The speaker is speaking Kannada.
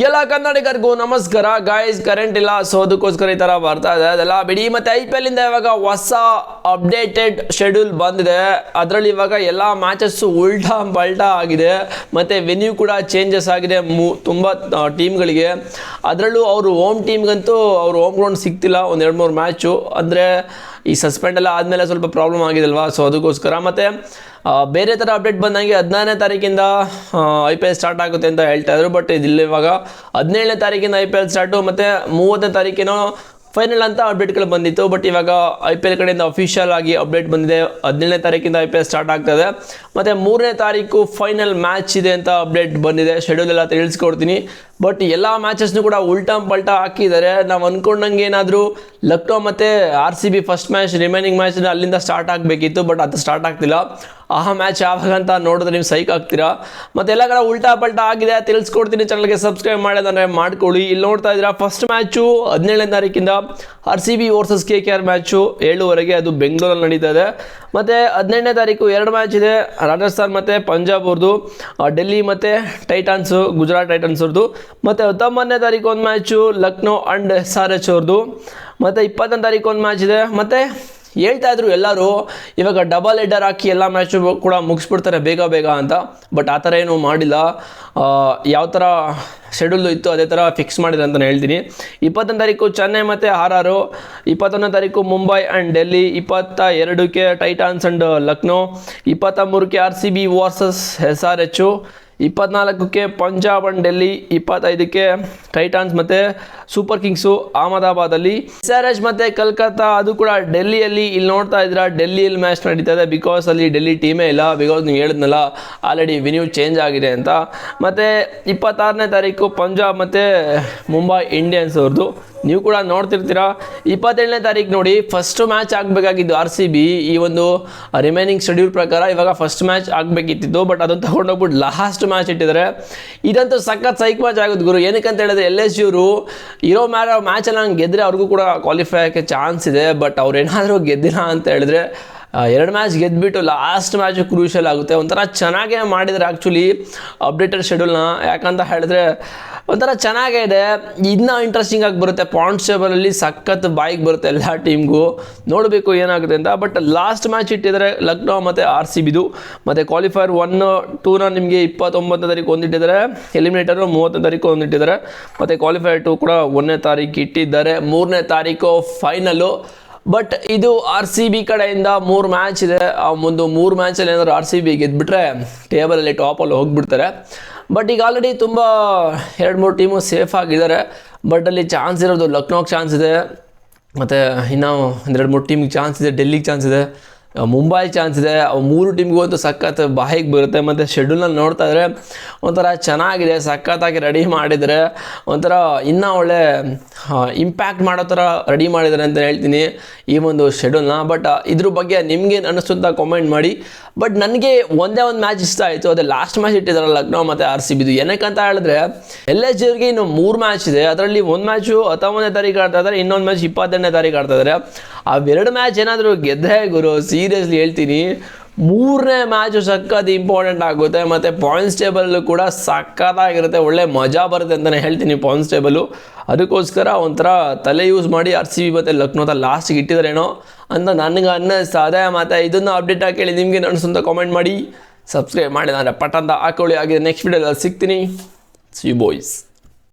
ಎಲ್ಲ ಕನ್ನಡಿಗರಿಗೂ ನಮಸ್ಕಾರ. ಗಾಯ್ಸ್ ಕರೆಂಟ್ ಇಲ್ಲ ಸೊ ಅದಕ್ಕೋಸ್ಕರ ಈ ಥರ ಬರ್ತಾ ಇದೆ. ಅದೆಲ್ಲ ಬಿಡಿ. ಮತ್ತೆ ಐ ಪಿ ಎಲ್ಲಿಂದ ಇವಾಗ ಹೊಸ ಅಪ್ಡೇಟೆಡ್ ಶೆಡ್ಯೂಲ್ ಬಂದಿದೆ. ಅದರಲ್ಲಿ ಇವಾಗ ಎಲ್ಲ ಮ್ಯಾಚಸ್ಸು ಉಲ್ಟಾ ಪಲ್ಟಾ ಆಗಿದೆ. ಮತ್ತು ವೆನ್ಯೂ ಕೂಡ ಚೇಂಜಸ್ ಆಗಿದೆ ಮೂ, ತುಂಬ ಟೀಮ್ಗಳಿಗೆ ಅದರಲ್ಲೂ ಅವರು ಹೋಮ್ ಟೀಮ್ಗಂತೂ ಅವ್ರ ಹೋಮ್ ಗ್ರೌಂಡ್ ಸಿಗ್ತಿಲ್ಲ. ಒಂದು ಎರಡು ಮೂರು ಮ್ಯಾಚು ಅಂದರೆ ಈ ಸಸ್ಪೆಂಡ್ ಎಲ್ಲ ಆದಮೇಲೆ ಸ್ವಲ್ಪ ಪ್ರಾಬ್ಲಮ್ ಆಗಿದೆಲ್ವಾ? ಸೊ ಅದಕ್ಕೋಸ್ಕರ ಮತ್ತು ಬೇರೆ ಥರ ಅಪ್ಡೇಟ್ ಬಂದಂಗೆ ಹದಿನಾರನೇ ತಾರೀಕಿಂದ ಐ ಪಿ ಎಲ್ ಸ್ಟಾರ್ಟ್ ಆಗುತ್ತೆ ಅಂತ ಹೇಳ್ತಾ ಇದ್ರು. ಬಟ್ ಇದಿಲ್ಲ ಇವಾಗ ಹದಿನೇಳನೇ ತಾರೀಕಿಂದ ಐ ಪಿ ಎಲ್ ಸ್ಟಾರ್ಟು ಮತ್ತು ಮೂವತ್ತನೇ ತಾರೀಕಿನೂ ಫೈನಲ್ ಅಂತ ಅಪ್ಡೇಟ್ಗಳು ಬಂದಿತ್ತು. ಬಟ್ ಇವಾಗ ಐ ಪಿ ಎಲ್ ಕಡೆಯಿಂದ ಅಫಿಷಿಯಲ್ ಆಗಿ ಅಪ್ಡೇಟ್ ಬಂದಿದೆ. ಹದಿನೇಳನೇ ತಾರೀಕಿಂದ ಐ ಪಿ ಎಲ್ ಸ್ಟಾರ್ಟ್ ಆಗ್ತದೆ ಮತ್ತು ಮೂರನೇ ತಾರೀಕು ಫೈನಲ್ ಮ್ಯಾಚ್ ಇದೆ ಅಂತ ಅಪ್ಡೇಟ್ ಬಂದಿದೆ. ಶೆಡ್ಯೂಲ್ ಎಲ್ಲ ತಿಳಿಸ್ಕೊಡ್ತೀನಿ. ಬಟ್ ಎಲ್ಲ ಮ್ಯಾಚಸ್ನು ಕೂಡ ಉಲ್ಟಾ ಪಲ್ಟಾ ಹಾಕಿದ್ದಾರೆ. ನಾವು ಅಂದ್ಕೊಂಡಂಗೆ ಏನಾದರೂ ಲಕ್ನೋ ಮತ್ತು R C B first match remaining match ಅಲ್ಲಿಂದ ಸ್ಟಾರ್ಟ್ ಆಗಬೇಕಿತ್ತು ಬಟ್ ಅದು ಸ್ಟಾರ್ಟ್ ಆಗ್ತಿಲ್ಲ. ಆ ಮ್ಯಾಚ್ ಯಾವಾಗ ಅಂತ ನೋಡಿದ್ರೆ ನೀವು ಸೈಕ್ ಆಗ್ತೀರಾ? ಮತ್ತು ಎಲ್ಲ ಕಡೆ ಉಲ್ಟಾ ಪಲ್ಟಾ ಆಗಿದೆ, ತಿಳಿಸ್ಕೊಡ್ತೀನಿ ಚಾನಲ್ಗೆ ಸಬ್ಸ್ಕ್ರೈಬ್ ಮಾಡಿದ್ರೆ ಮಾಡ್ಕೊಳ್ಳಿ. ಇಲ್ಲಿ ನೋಡ್ತಾ ಇದ್ದೀರಾ ಫಸ್ಟ್ ಮ್ಯಾಚು ಹದಿನೇಳನೇ ತಾರೀಕಿಂದ R C B versus K K R match ಏಳುವರೆಗೆ ಅದು ಬೆಂಗಳೂರಲ್ಲಿ ನಡೀತಾ ಇದೆ. ಮತ್ತು ಹದಿನೆಂಟನೇ ತಾರೀಕು ಎರಡು ಮ್ಯಾಚ್ ಇದೆ. ರಾಜಸ್ಥಾನ್ ಮತ್ತು ಪಂಜಾಬ್ ಅವ್ರದ್ದು ಡೆಲ್ಲಿ ಮತ್ತು ಟೈಟಾನ್ಸು, ಗುಜರಾತ್ ಟೈಟನ್ಸ್ ಅವ್ರದ್ದು ಮತ್ತು ಹತ್ತೊಂಬತ್ತನೇ ತಾರೀಕು ಒಂದು match Lucknow and S R H ಅವ್ರದ್ದು ಮತ್ತು ಇಪ್ಪತ್ತನೇ ತಾರೀಕು ಒಂದು ಮ್ಯಾಚ್ ಇದೆ. ಮತ್ತು ಹೇಳ್ತಾ ಇದ್ರು ಎಲ್ಲರೂ, ಇವಾಗ ಡಬಲ್ ಹೆಡ್ಡರ್ ಹಾಕಿ ಎಲ್ಲ ಮ್ಯಾಚು ಕೂಡ ಮುಗಿಸ್ಬಿಡ್ತಾರೆ ಬೇಗ ಬೇಗ ಅಂತ. ಬಟ್ ಆ ಥರ ಏನೂ ಮಾಡಿಲ್ಲ. ಯಾವ ಥರ ಶೆಡ್ಯೂಲ್ ಇತ್ತು ಅದೇ ಥರ ಫಿಕ್ಸ್ ಮಾಡಿದೆ ಅಂತ ಹೇಳ್ತೀನಿ. ಇಪ್ಪತ್ತೊಂದು ತಾರೀಕು ಚೆನ್ನೈ ಮತ್ತು ಆರ್ ಆರು ಇಪ್ಪತ್ತೊಂದನೇ ತಾರೀಕು ಮುಂಬೈ ಆ್ಯಂಡ್ ಡೆಲ್ಲಿ ಇಪ್ಪತ್ತ ಎರಡಕ್ಕೆ ಟೈಟಾನ್ಸ್ ಆ್ಯಂಡ್ ಲಕ್ನೋ ಇಪ್ಪತ್ತ ಮೂರಕ್ಕೆ R C B versus S R H ಇಪ್ಪತ್ನಾಲ್ಕಕ್ಕೆ Punjab and Delhi, ಇಪ್ಪತ್ತೈದಕ್ಕೆ ಟೈಟಾನ್ಸ್ ಮತ್ತು ಸೂಪರ್ ಕಿಂಗ್ಸು ಅಹಮದಾಬಾದಲ್ಲಿ. ಎಚ್ ಮತ್ತು ಕಲ್ಕತ್ತಾ, ಅದು ಕೂಡ ಡೆಲ್ಲಿಯಲ್ಲಿ. ಇಲ್ಲಿ ನೋಡ್ತಾ ಇದ್ದೀರಾ, ಡೆಲ್ಲಿಯಲ್ಲಿ ಮ್ಯಾಚ್ ನಡೀತಾ ಇದೆ. ಬಿಕಾಸ್ ಅಲ್ಲಿ ಡೆಲ್ಲಿ ಟೀಮೇ ಇಲ್ಲ. ಬಿಕಾಸ್ ನೀವು ಹೇಳಿದ್ನಲ್ಲ ಆಲ್ರೆಡಿ ವಿನ್ಯೂ ಚೇಂಜ್ ಆಗಿದೆ ಅಂತ. ಮತ್ತು ಇಪ್ಪತ್ತಾರನೇ ತಾರೀಕು ಪಂಜಾಬ್ ಮತ್ತು ಮುಂಬೈ ಇಂಡಿಯನ್ಸ್ ಅವ್ರದ್ದು ನೀವು ಕೂಡ ನೋಡ್ತಿರ್ತೀರಾ? ಇಪ್ಪತ್ತೇಳನೇ ತಾರೀಕು ನೋಡಿ ಫಸ್ಟ್ ಮ್ಯಾಚ್ ಆಗಬೇಕಾಗಿದ್ದು ಆರ್ ಸಿ ಬಿ ಈ ಒಂದು ರಿಮೈನಿಂಗ್ ಶೆಡ್ಯೂಲ್ ಪ್ರಕಾರ ಇವಾಗ ಫಸ್ಟ್ ಮ್ಯಾಚ್ ಆಗಬೇಕಿತ್ತು ಬಟ್ ಅದನ್ನು ತಗೊಂಡೋಗ್ಬಿಟ್ಟು ಲಾಸ್ಟ್ ಮ್ಯಾಚ್ ಇಟ್ಟಿದ್ದಾರೆ. ಇದಂತೂ ಸಖತ್ ಸೈಕ್ ಮ್ಯಾಚ್ ಆಗುತ್ತೆ ಗುರು. ಏನಕ್ಕೆ ಅಂತ ಹೇಳಿದ್ರೆ ಎಲ್ ಎಸ್ ಇವರು ಇರೋ ಮ್ಯಾರ ಮ್ಯಾಚಲ್ಲಿ ಹಂಗೆ ಗೆದ್ದರೆ ಅವ್ರಿಗೂ ಕೂಡ ಕ್ವಾಲಿಫೈ ಆಗೋಕ್ಕೆ ಚಾನ್ಸ್ ಇದೆ ಬಟ್ ಅವ್ರು ಏನಾದರೂ ಗೆದ್ದಿಲ್ಲ ಅಂತ ಹೇಳಿದ್ರೆ ಎರಡು ಮ್ಯಾಚ್ ಗೆದ್ದುಬಿಟ್ಟು ಲಾಸ್ಟ್ ಮ್ಯಾಚ್ ಕ್ರೂಷಲ್ ಆಗುತ್ತೆ. ಒಂಥರ ಚೆನ್ನಾಗೇ ಮಾಡಿದರೆ ಆ್ಯಕ್ಚುಲಿ ಅಪ್ಡೇಟೆಡ್ ಶೆಡ್ಯೂಲ್ನ ಯಾಕಂತ ಹೇಳಿದ್ರೆ ಒಂಥರ ಚೆನ್ನಾಗೇ ಇದೆ. ಇನ್ನೂ ಇಂಟ್ರೆಸ್ಟಿಂಗ್ ಆಗಿ ಬರುತ್ತೆ. ಪಾಯಿಂಟ್ಸ್ ಟೇಬಲಲ್ಲಿ ಸಖತ್ ಬಾಯಿಗೆ ಬರುತ್ತೆ ಎಲ್ಲ ಟೀಮ್ಗೂ ನೋಡಬೇಕು ಏನಾಗುತ್ತೆ ಅಂತ. ಬಟ್ ಲಾಸ್ಟ್ ಮ್ಯಾಚ್ ಇಟ್ಟಿದ್ದಾರೆ ಲಕ್ನೋ ಮತ್ತು ಆರ್ ಸಿ ಬಿದು ಮತ್ತು ಕ್ವಾಲಿಫೈರ್ ಒನ್ ಟೂನ ನಿಮಗೆ ಇಪ್ಪತ್ತೊಂಬತ್ತನೇ ತಾರೀಕು ಒಂದಿಟ್ಟಿದ್ದಾರೆ. ಎಲಿಮಿನೇಟರು ಮೂವತ್ತನೇ ತಾರೀಕು ಒಂದಿಟ್ಟಿದ್ದಾರೆ. ಮತ್ತು ಕ್ವಾಲಿಫೈರ್ ಟು ಕೂಡ ಒಂದನೇ ತಾರೀಕು ಇಟ್ಟಿದ್ದಾರೆ. ಮೂರನೇ ತಾರೀಕು ಫೈನಲು ಬಟ್ ಇದು ಆರ್ ಸಿ ಬಿ ಕಡೆಯಿಂದ ಮೂರು ಮ್ಯಾಚ್ ಇದೆ. ಆ ಒಂದು ಮೂರು ಮ್ಯಾಚಲ್ಲಿ ಏನಾದರೂ ಆರ್ ಸಿ ಬಿ ಗೆದ್ಬಿಟ್ರೆ ಟೇಬಲಲ್ಲಿ ಟಾಪಲ್ಲಿ ಹೋಗ್ಬಿಡ್ತಾರೆ. ಬಟ್ ಈಗ ಆಲ್ರೆಡಿ ತುಂಬ ಎರಡು ಮೂರು ಟೀಮು ಸೇಫ್ ಆಗಿದ್ದಾರೆ. ಬಟ್ ಅಲ್ಲಿ ಚಾನ್ಸ್ ಇರೋದು ಲಕ್ನೋಗೆ ಚಾನ್ಸ್ ಇದೆ. ಮತ್ತು ಇನ್ನೂ ಒಂದೆರಡು ಮೂರು ಟೀಮಿಗೆ ಚಾನ್ಸ್ ಇದೆ ಡೆಲ್ಲಿಗೆ ಚಾನ್ಸ್ ಇದೆ. ಮುಂಬೈ ಚಾನ್ಸ್ ಇದೆ. ಮೂರು ಟೀಮ್ಗೂ ಅಂತೂ ಸಖತ್ ಬಾಯಿಗೆ ಬರುತ್ತೆ. ಮತ್ತು ಶೆಡ್ಯೂಲ್ನಲ್ಲಿ ನೋಡ್ತಾ ಇದ್ರೆ ಒಂಥರ ಚೆನ್ನಾಗಿದೆ. ಸಖತ್ತಾಗಿ ರೆಡಿ ಮಾಡಿದರೆ ಒಂಥರ ಇನ್ನೂ ಒಳ್ಳೆ ಇಂಪ್ಯಾಕ್ಟ್ ಮಾಡೋ ಥರ ರೆಡಿ ಮಾಡಿದ್ದಾರೆ ಅಂತ ಹೇಳ್ತೀನಿ ಈ ಒಂದು ಶೆಡ್ಯೂಲ್ನ ಬಟ್ ಇದ್ರ ಬಗ್ಗೆ ನಿಮ್ಗೇನು ಅನ್ನಿಸ್ತು ಅಂತ ಕಾಮೆಂಟ್ ಮಾಡಿ. ಬಟ್ ನನಗೆ ಒಂದೇ ಒಂದು ಮ್ಯಾಚ್ ಇಷ್ಟ ಆಯಿತು. ಅದೇ ಲಾಸ್ಟ್ ಮ್ಯಾಚ್ ಇಟ್ಟಿದ್ದಾರೆ ಲಕ್ನೋ ಮತ್ತು ಆರ್ ಸಿ ಬಿದು ಏನಕ್ಕಂತ ಹೇಳಿದ್ರೆ ಎಲ್ ಎಸ್ ಜಿಯವ್ರಿಗೆ ಇನ್ನು ಮೂರು ಮ್ಯಾಚ್ ಇದೆ. ಅದರಲ್ಲಿ ಒಂದು ಮ್ಯಾಚು ಹತ್ತೊಂಬತ್ತನೇ ತಾರೀಕು ಆಡ್ತಾ ಇದ್ದಾರೆ ಇನ್ನೊಂದು ಮ್ಯಾಚ್ ಇಪ್ಪತ್ತೆರಡನೇ ತಾರೀಕು ಆಡ್ತಾ ಇದ್ದಾರೆ ಅವೆರಡು ಮ್ಯಾಚ್ ಏನಾದರೂ ಗೆದ್ದೆ ಗುರು ಸೀರಿಯಸ್ಲಿ ಹೇಳ್ತೀನಿ, ಮೂರನೇ ಮ್ಯಾಚು ಸಖತ್ ಇಂಪಾರ್ಟೆಂಟ್ ಆಗುತ್ತೆ, ಮತ್ತು ಪಾಯಿಂಟ್ಸ್ ಟೇಬಲ್ಲು ಕೂಡ ಸಖತ್ತಾಗಿರುತ್ತೆ, ಒಳ್ಳೆ ಮಜಾ ಬರುತ್ತೆ ಅಂತಲೇ ಹೇಳ್ತೀನಿ ಪಾಯಿಂಟ್ಸ್ ಟೇಬಲು ಅದಕ್ಕೋಸ್ಕರ ಒಂಥರ ತಲೆ ಯೂಸ್ ಮಾಡಿ ಆರ್ ಸಿ ಬಿ ಮತ್ತು ಲಕ್ನೋದ ಲಾಸ್ಟಿಗೆ ಇಟ್ಟಿದ್ರೇನೋ ಅಂತ ನನಗೆ ಅನ್ನಿಸ್ತಾ ಅದೇ ಮತ್ತು ಇದನ್ನು ಅಪ್ಡೇಟ್ ಹಾಕಿ ಹೇಳಿ ನಿಮಗೆ ನನ್ನ ಅಂತ ಕಾಮೆಂಟ್ ಮಾಡಿ. ಸಬ್ಸ್ಕ್ರೈಬ್ ಮಾಡಿ, ನಾನು ಪಟ್ ಅಂತ ಹಾಕೊಳ್ಳಿ. ಹಾಗೆ ನೆಕ್ಸ್ಟ್ ವೀಡಿಯೋದಲ್ಲಿ ಸಿಗ್ತೀನಿ. C boys